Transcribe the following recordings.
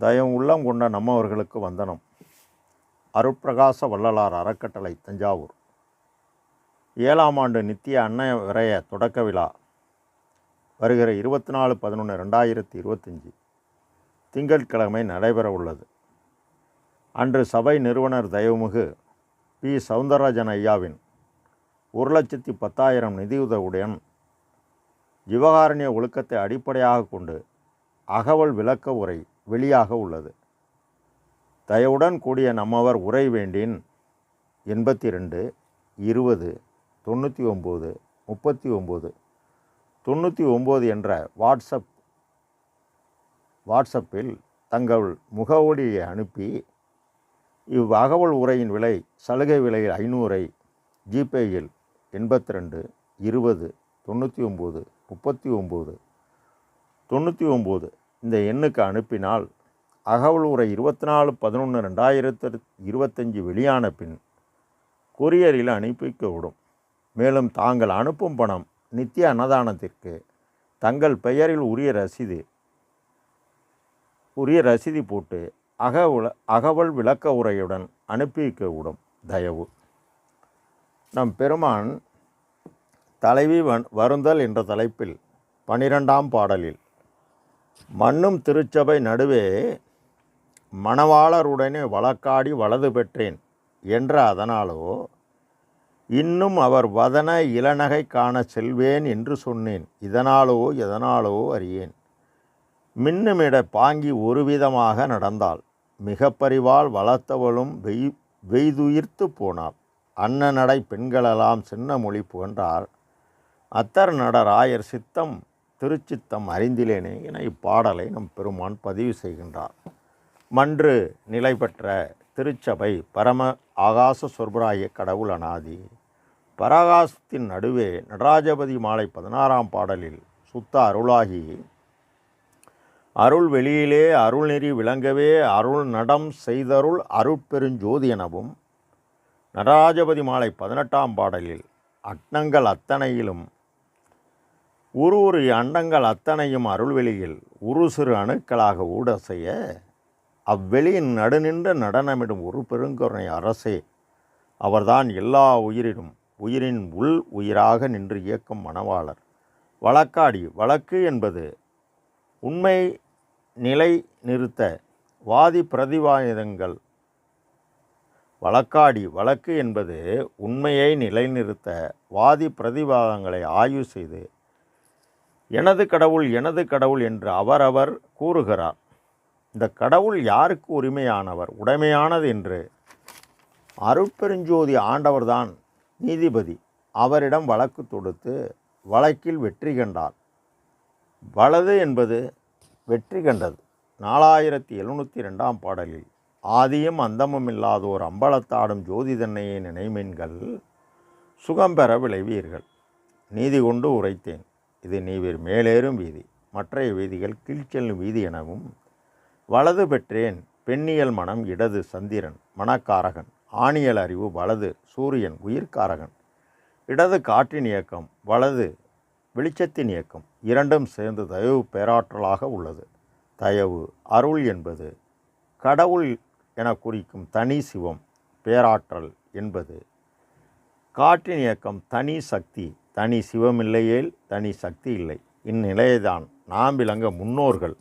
தயம் உள்ளம் கொண்ட நம்மவர்களுக்கு வந்தனம். அருட்பிரகாச வள்ளலார் அறக்கட்டளை தஞ்சாவூர். ஏழாம் ஆண்டு நித்திய அன்ன விரைய தொடக்க விழா வருகிற இருபத்தி நாலு பதினொன்று ரெண்டாயிரத்தி இருபத்தஞ்சி திங்கட்கிழமை நடைபெற உள்ளது. அன்று சபை நிறுவனர் தயவுமிகு பி. சவுந்தரராஜன் ஐயாவின் ஒரு லட்சத்தி பத்தாயிரம் நிதியுதவியுடன் ஜீவகாரண்ய ஒழுக்கத்தை அடிப்படையாக கொண்டு அகவல் விளக்க உரை வெளியாக உள்ளது. தயவுடன் கூடிய நம்மவர் உரை வேண்டின் எண்பத்தி ரெண்டு இருபது தொண்ணூற்றி ஒம்பது முப்பத்தி ஒம்பது தொண்ணூற்றி ஒம்பது என்ற வாட்ஸ்அப் வாட்ஸ்அப்பில் தங்கள் முகவரியை அனுப்பி இவ்வகவல் உரையின் விலை சலுகை விலையில் ஐநூறை ஜிபேயில் எண்பத்தி ரெண்டு இருபது தொண்ணூற்றி ஒம்பது முப்பத்தி ஒம்பது தொண்ணூற்றி ஒம்பது இந்த எண்ணுக்கு அனுப்பினால் அகவல் உரை இருபத்தி நாலு பதினொன்று ரெண்டாயிரத்து இருபத்தஞ்சி வெளியான பின் கொரியரில் அனுப்பிவிடும் மேலும் தாங்கள் அனுப்பும் பணம் நித்திய அன்னதானத்திற்கு தங்கள் பெயரில் உரிய ரசீது உரிய ரசீதி போட்டு அகவுல அகவல் விளக்க உரையுடன் அனுப்பிக்க விடும். தயவு. நம் பெருமான் தலைவி வன் வருந்தல் என்ற தலைப்பில் பனிரெண்டாம் பாடலில் மண்ணும் திருச்சபை நடுவே மணவாளருடனே வழக்காடி வலது பெற்றேன் என்ற அதனாலோ இன்னும் அவர் வதன இளநகை காண செல்வேன் என்று சொன்னேன். இதனாலோ எதனாலோ அறியேன். மின்னுமிட பாங்கி ஒருவிதமாக நடந்தாள். மிக பரிவால் வளர்த்தவளும் வெய் வெய்துயிர்த்து போனாள். அன்ன நடை பெண்களெல்லாம் சின்ன மொழி புகன்றார். அத்தர் நடராயர் சித்தம் திருச்சித்தம் அறிந்திலேனே என இப்பாடலை நம் பெருமான் பதிவு செய்கின்றார். மன்று நிலை பெற்ற திருச்சபை பரம ஆகாச சொர்பராய கடவுள் அனாதி. பராகாசத்தின் நடுவே நடராஜபதி மாலை பதினாறாம் பாடலில் சுத்த அருளாகி அருள் வெளியிலே அருள் நெறி விளங்கவே அருள் நடம் செய்தருள் அருட்பெருஞ்சோதி எனவும் நடராஜபதி மாலை பதினெட்டாம் பாடலில் அட்டங்கள் அத்தனையிலும் ஒரு ஒரு அண்டங்கள் அத்தனையும் அருள்வெளியில் ஒரு சிறு அணுக்களாக ஊட செய்ய அவ்வெளியின் நடுநின்ற நடனமிடும் ஒரு பெருங்கருணை அரசே. அவர்தான் எல்லா உயிரினும் உயிரின் உள் உயிராக நின்று இயக்கும் மணவாளர். வழக்காடி வழக்கு என்பது உண்மை நிலை நிறுத்த வாதி பிரதிவாதங்கள் வழக்காடி வழக்கு என்பது உண்மையை நிலைநிறுத்த வாதி பிரதிவாதங்களை ஆய்வு செய்து எனது கடவுள் எனது கடவுள் என்று அவரவர் கூறுகிறார். இந்த கடவுள் யாருக்கு உரிமையானவர்? உடைமையானது என்று அருட்பெருஞ்சோதி ஆண்டவர்தான் நீதிபதி. அவரிடம் வழக்கு தொடுத்து வழக்கில் வெற்றி கண்டார். வலது என்பது வெற்றி கண்டது. நாலாயிரத்தி எழுநூற்றி ரெண்டாம் பாடலில் ஆதியும் அந்தமும் இல்லாதோர் அம்பலத்தாடும் ஜோதி தன்னையே நினைமீன்கள் சுகம் பெற விளைவீர்கள். நீதி கொண்டு உரைத்தேன். இது நீவிர் மேலேறும் வீதி மற்றைய வீதிகள் கீழ்ச்செல்லும் வீதி எனவும் வலது பெற்றேன் பெண்ணியல் மனம் இடது சந்திரன் மனக்காரகன் ஆணியல் அறிவு வலது சூரியன் உயிர்காரகன் இடது காற்றின் இயக்கம் வலது வெளிச்சத்தின் இயக்கம் இரண்டும் சேர்ந்து தயவு பேராற்றலாக உள்ளது. தயவு அருள் என்பது கடவுள் என குறிக்கும் தனி சிவம் பேராற்றல் என்பது காற்றின் இயக்கம் தனி சக்தி தனி சிவமில்லையேல் தனி சக்தி இல்லை. இந்நிலையைதான் நாம் விளங்க முன்னோர்கள்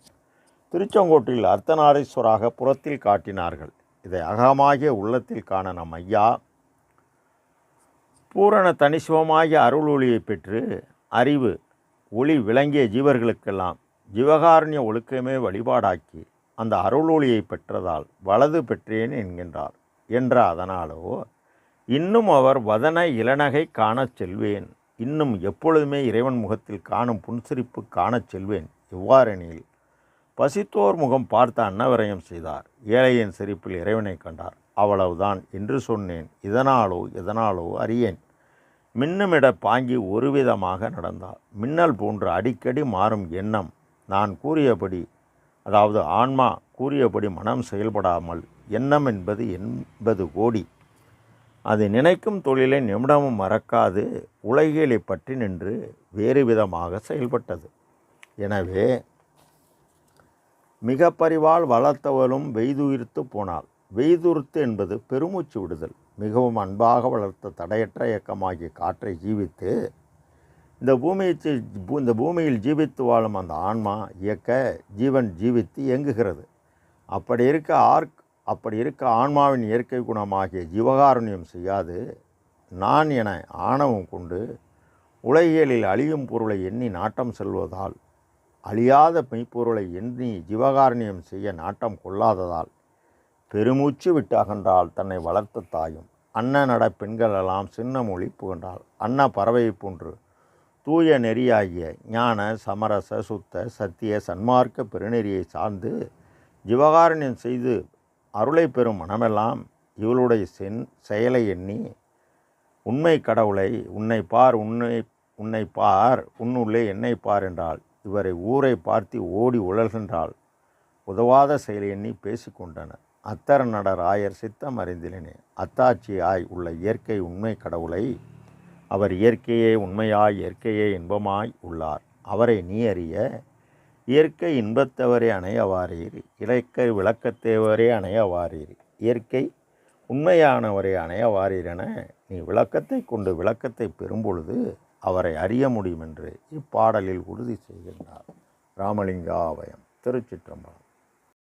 திருச்செங்கோட்டில் அர்த்தநாரீஸ்வராக புறத்தில் காட்டினார்கள். இதை அகமாகிய உள்ளத்தில் காண நம் ஐயா பூரண தனிசிவமாகிய அருள் ஒளியை பெற்று அறிவு ஒளி விளங்கிய ஜீவர்களுக்கெல்லாம் ஜீவகாருண்ய ஒழுக்கமே வழிபாடாக்கி அந்த அருள் ஒளியை பெற்றதால் வலது பெற்றேன் என்கின்றார். என்ற அதனாலோ இன்னும் அவர் வதன இளநகை காணச் செல்வேன். இன்னும் எப்பொழுதுமே இறைவன் முகத்தில் காணும் புன்சிரிப்பு காணச் செல்வேன் எவ்வாறெனில் பசித்தோர் முகம் பார்த்த அன்னவரையும் செய்தார். ஏழையின் சிரிப்பில் இறைவனை கண்டார். அவ்வளவுதான் என்று சொன்னேன். இதனாலோ இதனாலோ அறியேன். மின்னுமிட பாங்கி ஒருவிதமாக நடந்தார். மின்னல் போன்று அடிக்கடி மாறும் எண்ணம். நான் கூறியபடி அதாவது ஆன்மா கூறியபடி மனம் செயல்படாமல் எண்ணம் என்பது எண்பது கோடி. அது நினைக்கும் தொழிலை நிமிடமும் மறக்காது உலகியலை பற்றி நின்று வேறு விதமாக செயல்பட்டது. எனவே மிக பரிவால் வளர்த்தவளும் வெய்துயிர்த்து போனாள். வெய்துருத்து என்பது பெருமூச்சு விடுதல். மிகவும் அன்பாக வளர்த்த தடையற்ற இயக்கமாகிய காற்றை ஜீவித்து இந்த பூமியை பூ- இந்த பூமியில் ஜீவித்து வாழும் அந்த ஆன்மா இயக்க ஜீவன் ஜீவித்து இயங்குகிறது. அப்படி இருக்க ஆர்க் அப்படி இருக்க ஆன்மாவின் இயற்கை குணமாகிய ஜீவகாருண்யம் செய்யாது. நான் என ஆணவம் கொண்டு உலகியலில் அழியும் பொருளை எண்ணி நாட்டம் செல்வதால் அழியாத மெய்ப்பொருளை எண்ணி ஜீவகாருண்யம் செய்ய நாட்டம் கொள்ளாததால் பெருமூச்சு விட்டு அகன்றால் தன்னை வளர்த்த தாயும் அன்ன நட பெண்களெல்லாம் சின்ன மொழி புகன்றாள் அன்ன பறவையைப் போன்று தூய நெறியாகிய ஞான சமரச சுத்த சத்திய சன்மார்க்க பெருநெறியை சார்ந்து ஜீவகாருண்யம் செய்து அருளை பெறும் மனமெல்லாம் இவளுடைய சென் செயலை எண்ணி உண்மை கடவுளை உன்னை பார் உன்னை உன்னை பார் உன்னுள்ளே என்னை பார் என்றாள். இவரை ஊரை பார்த்து ஓடி உழல்கின்றாள். உதவாத செயலை எண்ணி பேசிக்கொண்டனர் அத்தர நடர் ஆயர் சித்தம் அறிந்திலேனே அத்தாட்சியாய் உள்ள இயற்கை உண்மை கடவுளை அவர் இயற்கையே உண்மையாய் இயற்கையே இன்பமாய் உள்ளார். அவரை நீ அறிய இயற்கை இன்பத்தவரே அணையவாரீர். இலக்கை விளக்கத்தேவரே அணையவாரீர். இயற்கை உண்மையானவரை அணையவாரீர் என நீ விளக்கத்தை கொண்டு விளக்கத்தை பெறும்பொழுது அவரை அறிய முடியும் என்று இப்பாடலில் உறுதி செய்கின்றார். ராமலிங்காவயம் திருச்சிற்றம்பலம்.